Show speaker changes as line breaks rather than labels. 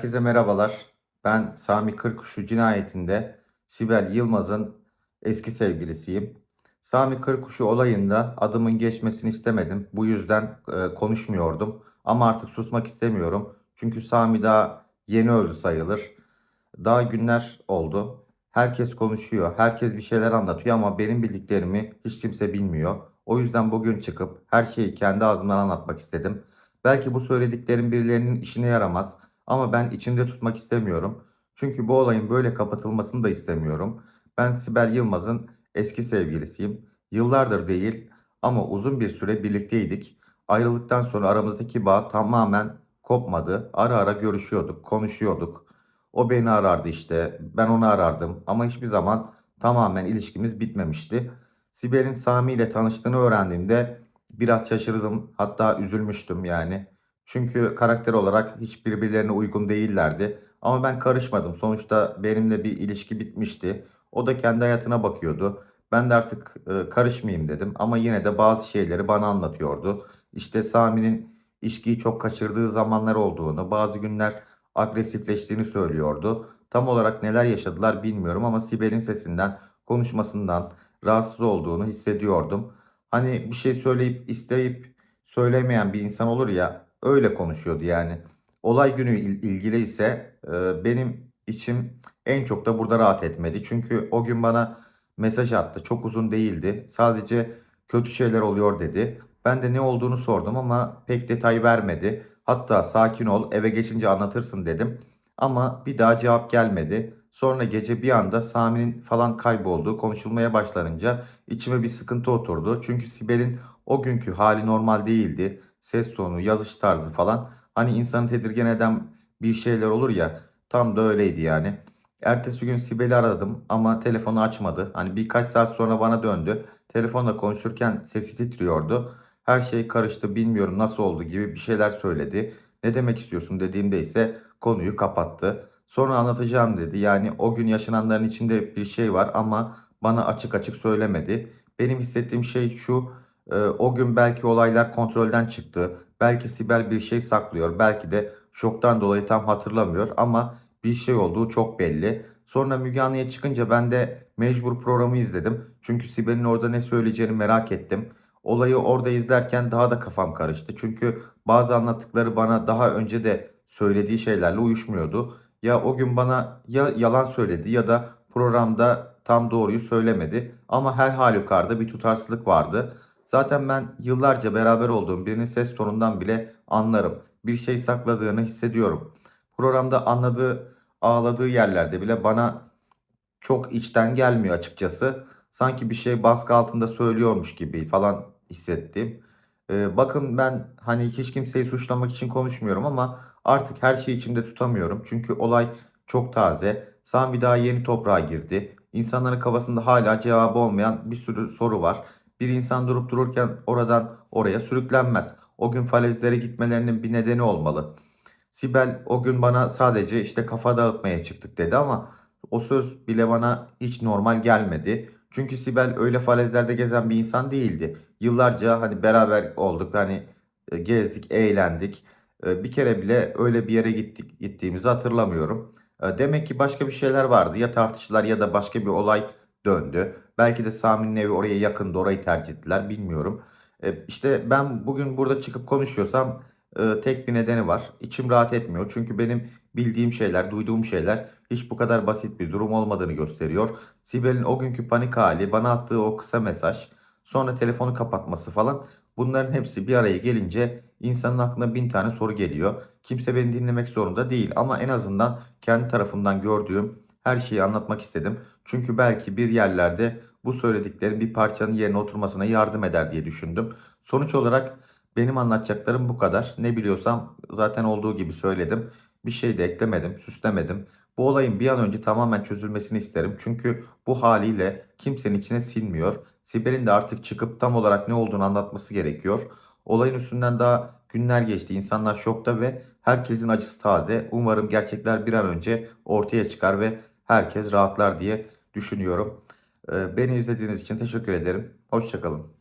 Herkese merhabalar. Ben Sami Kırkuşu cinayetinde Sibel Yılmaz'ın eski sevgilisiyim. Sami Kırkuşu olayında adımın geçmesini istemedim. Bu yüzden e, konuşmuyordum. Ama artık susmak istemiyorum. Çünkü Sami daha yeni öldü sayılır. Daha günler oldu. Herkes konuşuyor. Herkes bir şeyler anlatıyor ama benim bildiklerimi hiç kimse bilmiyor. O yüzden bugün çıkıp her şeyi kendi ağzımdan anlatmak istedim. Belki bu söylediklerim birilerinin işine yaramaz. Ama ben içimde tutmak istemiyorum. Çünkü bu olayın böyle kapatılmasını da istemiyorum. Ben Sibel Yılmaz'ın eski sevgilisiyim. Yıllardır değil ama uzun bir süre birlikteydik. Ayrılıktan sonra aramızdaki bağ tamamen kopmadı. Ara ara görüşüyorduk, konuşuyorduk. O beni arardı işte, ben onu arardım ama hiçbir zaman tamamen ilişkimiz bitmemişti. Sibel'in Sami ile tanıştığını öğrendiğimde biraz şaşırdım, hatta üzülmüştüm yani. Çünkü karakter olarak hiç birbirlerine uygun değillerdi. Ama ben karışmadım. Sonuçta benimle bir ilişki bitmişti. O da kendi hayatına bakıyordu. Ben de artık e, karışmayayım dedim. Ama yine de bazı şeyleri bana anlatıyordu. İşte Sami'nin içkiyi çok kaçırdığı zamanlar olduğunu, bazı günler agresifleştiğini söylüyordu. Tam olarak neler yaşadılar bilmiyorum ama Sibel'in sesinden, konuşmasından rahatsız olduğunu hissediyordum. Hani bir şey söyleyip isteyip söylemeyen bir insan olur ya öyle konuşuyordu yani. Olay günü il- ilgili ise e, benim içim en çok da burada rahat etmedi. Çünkü o gün bana mesaj attı. Çok uzun değildi. Sadece kötü şeyler oluyor dedi. Ben de ne olduğunu sordum ama pek detay vermedi. Hatta sakin ol eve geçince anlatırsın dedim. Ama bir daha cevap gelmedi. Sonra gece bir anda Sami'nin falan kaybolduğu konuşulmaya başlanınca içime bir sıkıntı oturdu. Çünkü Sibel'in o günkü hali normal değildi. Ses tonu, yazış tarzı falan. Hani insanı tedirgin eden bir şeyler olur ya. Tam da öyleydi yani. Ertesi gün Sibel'i aradım ama telefonu açmadı. Hani birkaç saat sonra bana döndü. Telefonla konuşurken sesi titriyordu. Her şey karıştı bilmiyorum nasıl oldu gibi bir şeyler söyledi. Ne demek istiyorsun dediğimde ise konuyu kapattı. Sonra anlatacağım dedi. Yani o gün yaşananların içinde bir şey var ama bana açık açık söylemedi. Benim hissettiğim şey şu. E, o gün belki olaylar kontrolden çıktı. Belki Sibel bir şey saklıyor. Belki de şoktan dolayı tam hatırlamıyor ama bir şey olduğu çok belli. Sonra Müge Anlı'ya çıkınca ben de mecbur programı izledim. Çünkü Sibel'in orada ne söyleyeceğini merak ettim. Olayı orada izlerken daha da kafam karıştı. Çünkü bazı anlattıkları bana daha önce de söylediği şeylerle uyuşmuyordu. Ya o gün bana ya yalan söyledi ya da programda tam doğruyu söylemedi. Ama her halükarda bir tutarsızlık vardı. Zaten ben yıllarca beraber olduğum birinin ses tonundan bile anlarım. Bir şey sakladığını hissediyorum. Programda anladığı, ağladığı yerlerde bile bana çok içten gelmiyor açıkçası. Sanki bir şey baskı altında söylüyormuş gibi falan hissettim. Ee, bakın ben hani hiç kimseyi suçlamak için konuşmuyorum ama artık her şeyi içimde tutamıyorum. Çünkü olay çok taze. Sami daha yeni toprağa girdi. İnsanların kafasında hala cevabı olmayan bir sürü soru var. Bir insan durup dururken oradan oraya sürüklenmez. O gün falezlere gitmelerinin bir nedeni olmalı. Sibel o gün bana sadece işte kafa dağıtmaya çıktık dedi ama o söz bile bana hiç normal gelmedi. Çünkü Sibel öyle falezlerde gezen bir insan değildi. Yıllarca hani beraber olduk hani e, gezdik, eğlendik. E, Bir kere bile öyle bir yere gittik gittiğimizi hatırlamıyorum. E, Demek ki başka bir şeyler vardı. Ya tartıştılar ya da başka bir olay döndü. Belki de Sami'nin evi oraya yakındı, orayı tercih ettiler bilmiyorum. E, İşte ben bugün burada çıkıp konuşuyorsam e, tek bir nedeni var. İçim rahat etmiyor. Çünkü benim bildiğim şeyler, duyduğum şeyler hiç bu kadar basit bir durum olmadığını gösteriyor. Sibel'in o günkü panik hali, bana attığı o kısa mesaj, sonra telefonu kapatması falan bunların hepsi bir araya gelince insanın aklına bin tane soru geliyor. Kimse beni dinlemek zorunda değil ama en azından kendi tarafından gördüğüm her şeyi anlatmak istedim. Çünkü belki bir yerlerde bu söylediklerim bir parçanın yerine oturmasına yardım eder diye düşündüm. Sonuç olarak benim anlatacaklarım bu kadar. Ne biliyorsam zaten olduğu gibi söyledim. Bir şey de eklemedim, süslemedim. Bu olayın bir an önce tamamen çözülmesini isterim. Çünkü bu haliyle kimsenin içine sinmiyor. Sibel'in de artık çıkıp tam olarak ne olduğunu anlatması gerekiyor. Olayın üstünden daha günler geçti. İnsanlar şokta ve herkesin acısı taze. Umarım gerçekler bir an önce ortaya çıkar ve herkes rahatlar diye düşünüyorum. Ee, Beni izlediğiniz için teşekkür ederim. Hoşçakalın.